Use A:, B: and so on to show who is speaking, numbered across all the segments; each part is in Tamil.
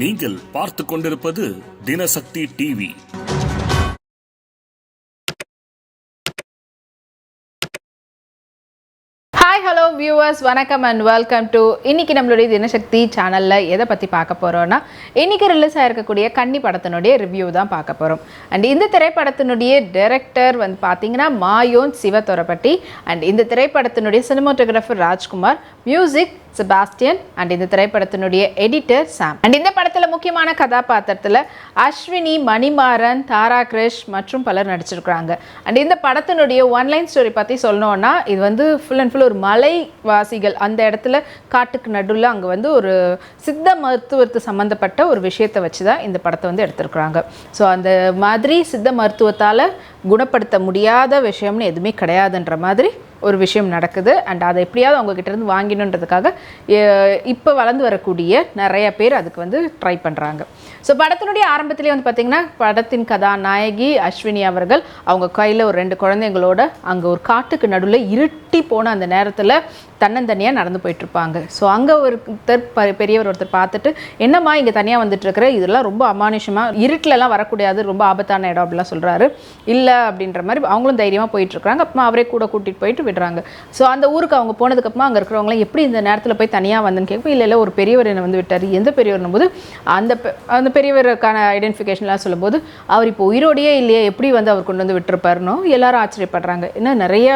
A: நீங்கள் பார்த்து கொண்டிருப்பது Dinasakthi TV.
B: Hi hello viewers வணக்கம் அண்ட் வெல்கம் டு இன்றைக்கி நம்மளுடைய தினசக்தி சேனலில் எதை பற்றி பார்க்க போகிறோன்னா இன்னைக்கு ரிலீஸ் ஆகிருக்கக்கூடிய கன்னி படத்தினுடைய ரிவ்யூ தான் பார்க்க போகிறோம் அண்ட் இந்த திரைப்படத்தினுடைய டைரக்டர் வந்து பார்த்தீங்கன்னா மாயோன் சிவதொரப்பட்டி. அண்ட் இந்த திரைப்படத்தினுடைய cinematographer Rajkumar music Sebastian and இந்த திரைப்படத்தினுடைய எடிட்டர் சாம் அண்ட் இந்த படத்தில் முக்கியமான கதாபாத்திரத்தில் அஸ்வினி மணிமாறன் தாரா கிருஷ் மற்றும் பலர் நடிச்சிருக்கிறாங்க. அண்ட் இந்த படத்தினுடைய ஒன்லைன் ஸ்டோரி பற்றி சொல்லணுன்னா இது வந்து ஃபுல் அண்ட் ஃபுல் ஒரு மலைவாசிகள் அந்த இடத்துல காட்டுக்கு நடுவில் அங்கே வந்து ஒரு சித்த மருத்துவத்து சம்மந்தப்பட்ட ஒரு விஷயத்தை வச்சு தான் இந்த படத்தை வந்து எடுத்திருக்கிறாங்க. ஸோ அந்த மாதிரி சித்த மருத்துவத்தால் குணப்படுத்த முடியாத விஷயம்னு எதுவுமே கிடையாதுன்ற மாதிரி ஒரு விஷயம் நடக்குது. அண்ட் அதை எப்படியாவது அவங்கக்கிட்டேருந்து இருந்து வாங்கினுன்றதுக்காக இப்போ வளர்ந்து வரக்கூடிய நிறைய பேர் அதுக்கு வந்து ட்ரை பண்ணுறாங்க ஸோ படத்தினுடைய ஆரம்பத்திலே வந்து பார்த்திங்கன்னா படத்தின் கதாநாயகி அஸ்வினி அவர்கள் அவங்க கையில் ஒரு ரெண்டு குழந்தைங்களோட அங்கே ஒரு காட்டுக்கு நடுவில் இருட்டி போன அந்த நேரத்தில் தன்னந்தனியாக நடந்து போயிட்டுருப்பாங்க. ஸோ அங்கே ஒருத்தர் ப- பெரியவர் ஒருத்தர் பார்த்துட்டு என்னம்மா இங்கே தனியாக வந்துட்டுருக்குற? இதெல்லாம் ரொம்ப அமானுஷமாக இருட்டிலலாம் வரக்கூடாது ரொம்ப ஆபத்தான இடம் அப்படிலாம் சொல்கிறாரு இல்லை அப்படின்ற மாதிரி அவங்களும் தைரியமாக போயிட்டுருக்காங்க அப்புறமா அவரே கூட கூட்டிகிட்டு போயிட்டு விடுறாங்க ஸோ அந்த ஊருக்கு அவங்க போனதுக்கப்புறமா அங்கே இருக்கிறவங்களாம் எப்படி இந்த நேரத்தில் போய் தனியாக வந்தேன்னு கேட்போம் இல்லை இல்லை ஒரு பெரியவர் என்னை வந்து விட்டார். எந்த பெரியவர்னும் போது அந்த பெ- அந்த பெரியவருக்கான ஐடென்டிஃபிகேஷன்லாம் சொல்லும்போது அவர் இப்போ உயிரோடையே இல்லையே எப்படி வந்து அவர் கொண்டு வந்து விட்டுருப்பாருனோ எல்லாரும் ஆச்சரியப்படுறாங்க. இன்னும் நிறைய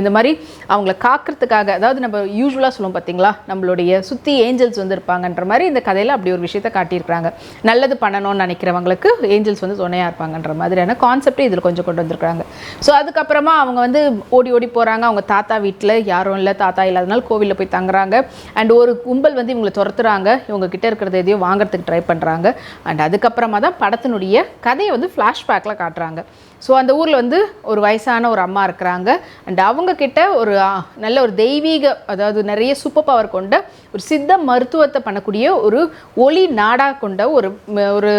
B: இந்த மாதிரி அவங்கள காக்கிறதுக்காக அதாவது நம்ம யூஸ்வலாக சொல்லுவோம் பார்த்தீங்களா நம்மளுடைய சுற்றி ஏஞ்சல்ஸ் வந்து இருப்பாங்கன்ற மாதிரி இந்த கதையில் அப்படி ஒரு விஷயத்தை காட்டியிருக்கிறாங்க. நல்லது பண்ணணும்னு நினைக்கிறவங்களுக்கு ஏஞ்சல்ஸ் வந்து துணையாக இருப்பாங்கன்ற மாதிரியான கான்செப்டே இதில் கொஞ்சம் கொண்டு வந்திருக்காங்க ஸோ அதுக்கப்புறமா அவங்க வந்து ஓடி ஓடி போகிறாங்க அவங்க தாத்தா வீட்டில் யாரும் இல்லை. தாத்தா இல்லாதனால கோவிலில் போய் தங்குறாங்க. அண்ட் ஒரு கும்பல் வந்து இவங்களை துரத்துறாங்க. இவங்க கிட்ட இருக்கிறத எதையோ வாங்குறதுக்கு ட்ரை பண்ணுறாங்க அண்ட் அதுக்கப்புறமா தான் படத்தினுடைய கதையை வந்து ஃப்ளாஷ்பேக்கில் காட்டுறாங்க. ஸோ அந்த ஊரில் வந்து ஒரு வயசான ஒரு அம்மா இருக்கிறாங்க. அண்ட் அவங்கக்கிட்ட ஒரு நல்ல ஒரு தெய்வீக அதாவது நிறைய சூப்பர் பவர் கொண்ட ஒரு சித்த மருத்துவத்தை பண்ணக்கூடிய ஒரு ஒளி நாடாக கொண்ட ஒரு ஒரு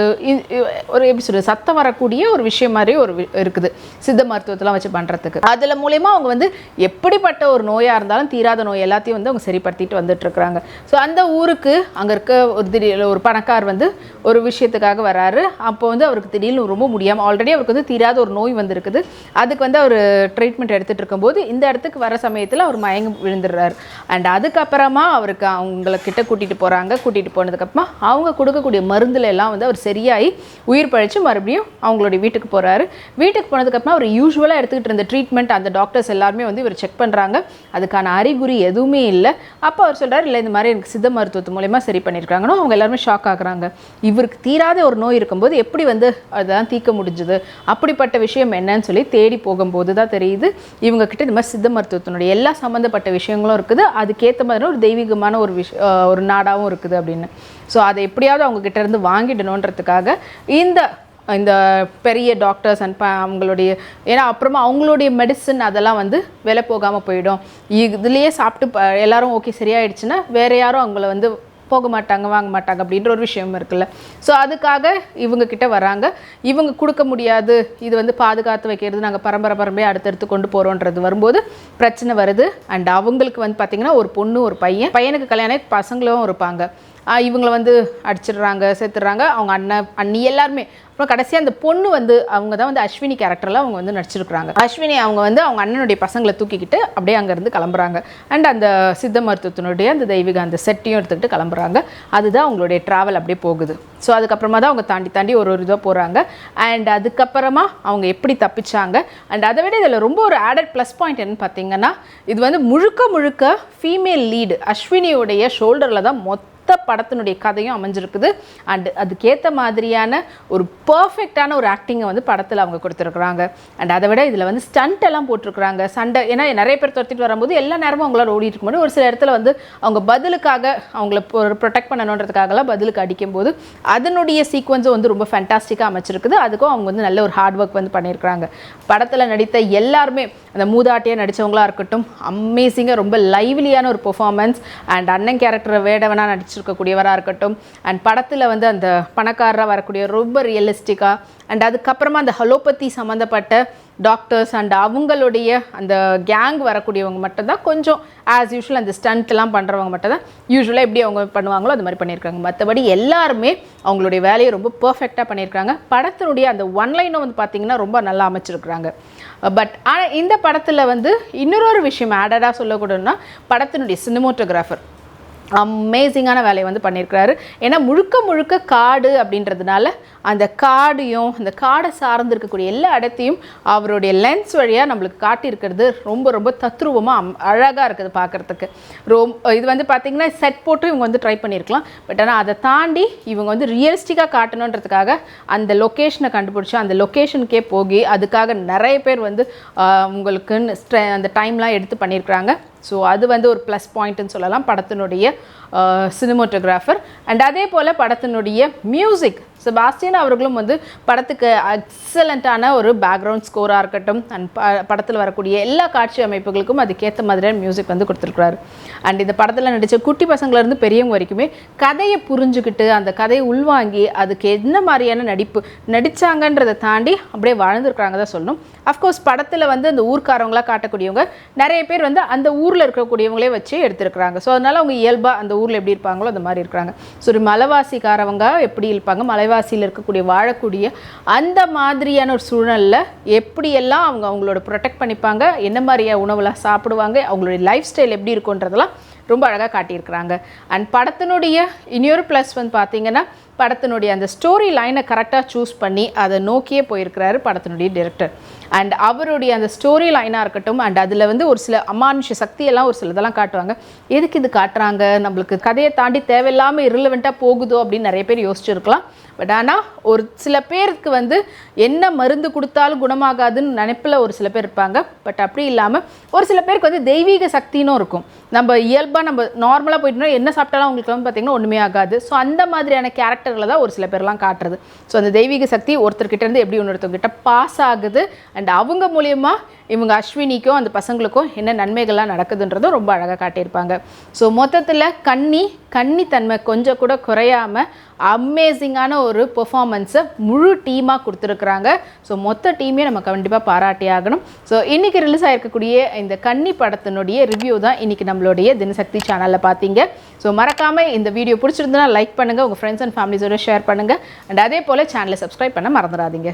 B: ஒரு எப்படி சொல்கிறது சத்தம் வரக்கூடிய ஒரு விஷயம் மாதிரி ஒரு இருக்குது. சித்த மருத்துவத்தெல்லாம் வச்சு பண்ணுறதுக்கு அதில் மூலயமா அவங்க வந்து எப்படிப்பட்ட ஒரு நோயாக இருந்தாலும் தீராத நோய் எல்லாத்தையும் வந்து அவங்க சரிப்படுத்திட்டு வந்துட்டுருக்குறாங்க ஸோ அந்த ஊருக்கு அங்கே இருக்க ஒரு திடீர் ஒரு பணக்கார் வந்து ஒரு விஷயத்துக்காக வராரு. அப்போ வந்து அவருக்கு திடீர்னு ரொம்ப முடியாமல் ஆல்ரெடி அவருக்கு வந்து தீராத ஒரு நோய் வந்திருக்குது. அதுக்கு வந்து அவர் ட்ரீட்மெண்ட் எடுத்துகிட்டு இருக்கும்போது இந்த இடத்துக்கு வர சமயத்தில் அவர் மயங்கி விழுந்துடுறாரு. அண்ட் அதுக்கப்புறமா அவருக்கு அவங்கள கிட்ட கூட்டிகிட்டு போகிறாங்க கூட்டிகிட்டு போனதுக்கப்புறமா அவங்க கொடுக்கக்கூடிய மருந்துல எல்லாம் வந்து அவர் சரியாகி உயிர் பழிச்சு மறுபடியும் அவங்களுடைய வீட்டுக்கு போகிறாரு வீட்டுக்கு போனதுக்கப்புறமா அவர் யூஸ்வலாக எடுத்துக்கிட்டு இருந்த ட்ரீட்மெண்ட் அந்த டாக்டர்ஸ் எல்லாருமே வந்து இவர் செக் பண்ணுறாங்க அதுக்கான அறிகுறி எதுவுமே இல்லை. அப்போ அவர் சொல்கிறார் இல்லை இந்த மாதிரி எனக்கு சித்த மருத்துவத்து மூலயமா சரி பண்ணியிருக்காங்கன்னு. அவங்க எல்லாருமே ஷாக் ஆகுறாங்க. இவருக்கு தீராத ஒரு நோய் இருக்கும்போது எப்படி வந்து அதெல்லாம் தீர்க்க முடிஞ்சுது? அப்படிப்பட்ட விஷயம் என்னன்னு சொல்லி தேடி போகும்போது தான் தெரியுது. இவங்க கிட்ட இந்த மாதிரி சித்த மருத்துவத்தினுடைய எல்லா சம்மந்தப்பட்ட விஷயங்களும் இருக்குது. அதுக்கேற்ற மாதிரி ஒரு தெய்வீகமான ஒரு விஷ ஒரு நாடாகவும் இருக்குது அப்படின்னு. ஸோ அதை எப்படியாவது அவங்க இருந்து வாங்கிடணுன்றதுக்காக இந்த இந்த பெரிய டாக்டர்ஸ் அண்ட் அவங்களுடைய ஏன்னா அப்புறமா அவங்களுடைய மெடிசன் அதெல்லாம் வந்து விலை போகாமல் போயிடும். இதுலேயே சாப்பிட்டு ப- எல்லாரும் ஓகே சரியாயிடுச்சுன்னா வேறு யாரும் அவங்கள வந்து போக மாட்டாங்க வாங்க மாட்டாங்க அப்படின்ற ஒரு விஷயம் இருக்குல்ல. ஸோ அதுக்காக இவங்க கிட்ட வராங்க. இவங்க கொடுக்க முடியாது. இது வந்து பாதுகாத்து வைக்கிறது நாங்கள் பரம்பரை பரம்பரையாக அடுத்தடுத்து கொண்டு போகிறோன்றது வரும்போது பிரச்சனை வருது. அண்ட் அவங்களுக்கு வந்து பார்த்திங்கன்னா ஒரு பொண்ணு ஒரு பையன். பையனுக்கு கல்யாணம் ஆகி பசங்களும் இருப்பாங்க. இவங்களை வந்து அடிச்சிடுறாங்க செத்துடுறாங்க அவங்க அண்ணன் அண்ணி எல்லாருமே. அப்புறம் கடைசியாக அந்த பொண்ணு வந்து அவங்க தான் வந்து அஸ்வினி கேரக்டரில் அவங்க வந்து நடிச்சிருக்கிறாங்க. அஸ்வினி அவங்க வந்து அவங்க அண்ணனுடைய பசங்களை தூக்கிக்கிட்டு அப்படியே அங்கேருந்து கிளம்புறாங்க. அண்ட் அந்த சித்த மருத்துவத்தினுடைய அந்த தெய்வீக அந்த செட்டையும் எடுத்துக்கிட்டு கிளம்புறாங்க. அதுதான் அவங்களுடைய ட்ராவல் அப்படியே போகுது. ஸோ அதுக்கப்புறமா தான் அவங்க தாண்டி தாண்டி ஒரு ஒரு இதாக போகிறாங்க அண்ட் அதுக்கப்புறமா அவங்க எப்படி தப்பிச்சாங்க? அண்ட் அதை விட இதில் ரொம்ப ஒரு ஆடட் ப்ளஸ் பாயிண்ட் என்னன்னு பார்த்தீங்கன்னா இது வந்து முழுக்க முழுக்க ஃபீமேல் லீடு அஸ்வினியுடைய ஷோல்டரில் தான் மொத்த படத்தினுடைய கதையும் அமைஞ்சிருக்குது. அண்ட் அதுக்கேற்ற மாதிரியான ஒரு பர்ஃபெக்டான ஒரு ஆக்டிங்கை வந்து படத்தில் அவங்க கொடுத்துருக்குறாங்க. அண்ட் அதை விட இதில் வந்து ஸ்டண்ட் எல்லாம் போட்டிருக்கிறாங்க. சண்டை ஏன்னா நிறைய பேர் துரத்திட்டு வரும்போது எல்லா நேரமும் அவங்களால ஓடிட்டு இருக்கும்போது ஒரு சில இடத்துல வந்து அவங்க பதிலுக்காக அவங்கள ஒரு ப்ரொடெக்ட் பண்ணணுன்றதுக்காகலாம் பதிலுக்கு அடிக்கும்போது அதனுடைய சீக்வன்ஸும் வந்து ரொம்ப ஃபேண்டாஸ்டிக்காக அமைச்சிருக்குது. அதுக்கும் அவங்க வந்து நல்ல ஒரு ஹார்ட் ஒர்க் வந்து பண்ணியிருக்கிறாங்க. படத்தில் நடித்த எல்லாருமே அந்த மூதாட்டியாக நடித்தவங்களா இருக்கட்டும் அமேசிங்காக ரொம்ப லைவ்லியான ஒரு பெர்ஃபார்மன்ஸ் அண்ட் அண்ணன் கேரக்டரை வேடவனாக நடிச்சு நடிச்சிருக்கக்கூடியவராக இருக்கட்டும். அண்ட் படத்தில் வந்து அந்த பணக்காரராக வரக்கூடிய ரொம்ப ரியலிஸ்டிக்காக அண்ட் அதுக்கப்புறமா அந்த ஹலோபதி சம்மந்தப்பட்ட டாக்டர்ஸ் அண்ட் அவங்களுடைய அந்த கேங் வரக்கூடியவங்க மட்டும்தான் கொஞ்சம் ஆஸ் யூஷுவல் அந்த ஸ்டண்ட்லாம் பண்ணுறவங்க மட்டும் தான் யூஸ்வலாக எப்படி அவங்க பண்ணுவாங்களோ அது மாதிரி பண்ணியிருக்காங்க. மற்றபடி எல்லாருமே அவங்களுடைய வேலையை ரொம்ப பர்ஃபெக்டாக பண்ணியிருக்காங்க. படத்தினுடைய அந்த ஒன்லைனும் வந்து பார்த்திங்கன்னா ரொம்ப நல்லா அமைச்சிருக்கிறாங்க. பட் ஆனால் இந்த படத்தில் வந்து இன்னொரு விஷயம் ஆடடாக சொல்லக்கூடனா படத்தினுடைய சினிமோட்டோகிராஃபர் அமேசிங்கான வேலையை வந்து பண்ணியிருக்கிறாரு. ஏன்னா முழுக்க முழுக்க காடு அப்படின்றதுனால அந்த காடையும் அந்த காடை சார்ந்து இருக்கக்கூடிய எல்லா இடத்தையும் அவருடைய லென்ஸ் வழியாக நம்மளுக்கு காட்டியிருக்கிறது ரொம்ப ரொம்ப தத்ரூபமாக அழகாக இருக்குது பார்க்குறதுக்கு. ரொம்ப இது வந்து பார்த்திங்கன்னா செட் போட்டு இவங்க வந்து ட்ரை பண்ணியிருக்கலாம். பட் ஆனால் அதை தாண்டி இவங்க வந்து ரியலிஸ்டிக்காக காட்டணுன்றதுக்காக அந்த லொக்கேஷனை கண்டுபிடிச்சி அந்த லொக்கேஷனுக்கே போகி அதுக்காக நிறைய பேர் வந்து உங்களுக்குன்னு ஸ்ட்ரெ அந்த டைம்லாம் எடுத்து பண்ணியிருக்கிறாங்க. ஸோ அது வந்து ஒரு ப்ளஸ் பாயிண்ட்னு சொல்லலாம் படத்தினுடைய சினிமோட்டோகிராஃபர் அண்ட் அதே போல் படத்தினுடைய மியூசிக் செபாஸ்டியன் அவர்களும் வந்து படத்துக்கு எக்ஸலண்ட்டான ஒரு பேக்ரவுண்ட் ஸ்கோராக இருக்கட்டும் அண்ட் ப படத்தில் வரக்கூடிய எல்லா காட்சி அமைப்புகளுக்கும் அதுக்கேற்ற மாதிரியான மியூசிக் வந்து கொடுத்துருக்குறாரு. அண்ட் இந்த படத்தில் நடித்த குட்டி பசங்கள்லேருந்து பெரியவங்க வரைக்குமே கதையை புரிஞ்சுக்கிட்டு அந்த கதையை உள்வாங்கி அதுக்கு என்ன மாதிரியான நடிப்பு நடித்தாங்கன்றதை தாண்டி அப்படியே வாழ்ந்துருக்குறாங்க தான் சொல்லணும். அஃப்கோர்ஸ் படத்தில் வந்து அந்த ஊர்க்காரவங்களா காட்டக்கூடியவங்க நிறைய பேர் வந்து அந்த ஊரில் இருக்கக்கூடியவங்களே வச்சு எடுத்துருக்குறாங்க. ஸோ அதனால் அவங்க இயல்பாக அந்த ஊரில் எப்படி இருப்பாங்களோ அந்த மாதிரி இருக்கிறாங்க. ஸோ ஒரு மலைவாசிக்காரவங்க எப்படி இருப்பாங்க? மலை மலைவாசியில் இருக்கக்கூடிய வாழக்கூடிய அந்த மாதிரியான ஒரு சூழலில் எப்படியெல்லாம் அவங்க அவங்களோட ப்ரொடெக்ட் பண்ணிப்பாங்க என்ன மாதிரியான உணவுலாம் சாப்பிடுவாங்க அவங்களுடைய லைஃப் ஸ்டைல் எப்படி இருக்குன்றதெல்லாம் ரொம்ப அழகாக காட்டியிருக்கிறாங்க. அண்ட் படத்தினுடைய இன்னொரு ப்ளஸ் வந்து பார்த்தீங்கன்னா படத்தினுடைய அந்த ஸ்டோரி லைனை கரெக்டாக சூஸ் பண்ணி அதை நோக்கியே போயிருக்கிறாரு படத்தினுடைய டிரெக்டர் அண்ட் அவருடைய அந்த ஸ்டோரி லைனாக இருக்கட்டும் அண்ட் அதில் வந்து ஒரு சில அமானுஷ சக்தியெல்லாம் ஒரு சில இதெல்லாம் காட்டுவாங்க. எதுக்கு இது காட்டுறாங்க? நம்மளுக்கு கதையை தாண்டி தேவையில்லாமல் irrelevant-ஆ போகுதோ அப்படின்னு நிறைய பேர் யோசிச்சுருக்கலாம். பட் ஆனால் ஒரு சில பேருக்கு வந்து என்ன மருந்து கொடுத்தாலும் குணமாகாதுன்னு நினைப்பில் ஒரு சில பேர் இருப்பாங்க. பட் அப்படி இல்லாமல் ஒரு சில பேருக்கு வந்து தெய்வீக சக்தினும் இருக்கும். நம்ம இயல்பாக நம்ம நார்மலாக போயிட்டோம்னா என்ன சாப்பிட்டாலும் அவங்களுக்கு வந்து பார்த்திங்கன்னா ஒன்றுமே ஆகாது. ஸோ அந்த மாதிரியான கேரக்டரில் தான் ஒரு சில பேர்லாம் காட்டுறது. ஸோ அந்த தெய்வீக சக்தி ஒருத்தர்கிட்டருந்து எப்படி இன்னொருத்தவங்கிட்ட பாஸ் ஆகுது? அண்ட் அவங்க மூலயமா இவங்க அஸ்வினிக்கும் அந்த பசங்களுக்கும் என்ன நன்மைகள்லாம் நடக்குதுன்றதும் ரொம்ப அழகாக காட்டியிருப்பாங்க. ஸோ மொத்தத்தில் கன்னி கன்னித்தன்மை கொஞ்சம் கூட குறையாமல் அமேசிங்கான ஒரு பெர்ஃபார்மன்ஸை முழு டீமாக கொடுத்துருக்குறாங்க. ஸோ மொத்த டீமே நம்ம கண்டிப்பாக பாராட்டி ஆகணும் ஸோ இன்றைக்கி ரிலீஸ் ஆகிருக்கக்கூடிய இந்த கன்னி படத்தினுடைய ரிவ்யூ தான் இன்றைக்கி நம்மளுடைய தினசக்தி சேனலில் பார்த்தீங்க. ஸோ மறக்காமல் இந்த வீடியோ பிடிச்சிருந்தனா லைக் பண்ணுங்கள் உங்கள் ஃப்ரெண்ட்ஸ் அண்ட் ஃபேமிலிஸோட ஷேர் பண்ணுங்கள் அண்ட் அதே போல் சேனலை சப்ஸ்கிரைப் பண்ண மறந்துடாதீங்க.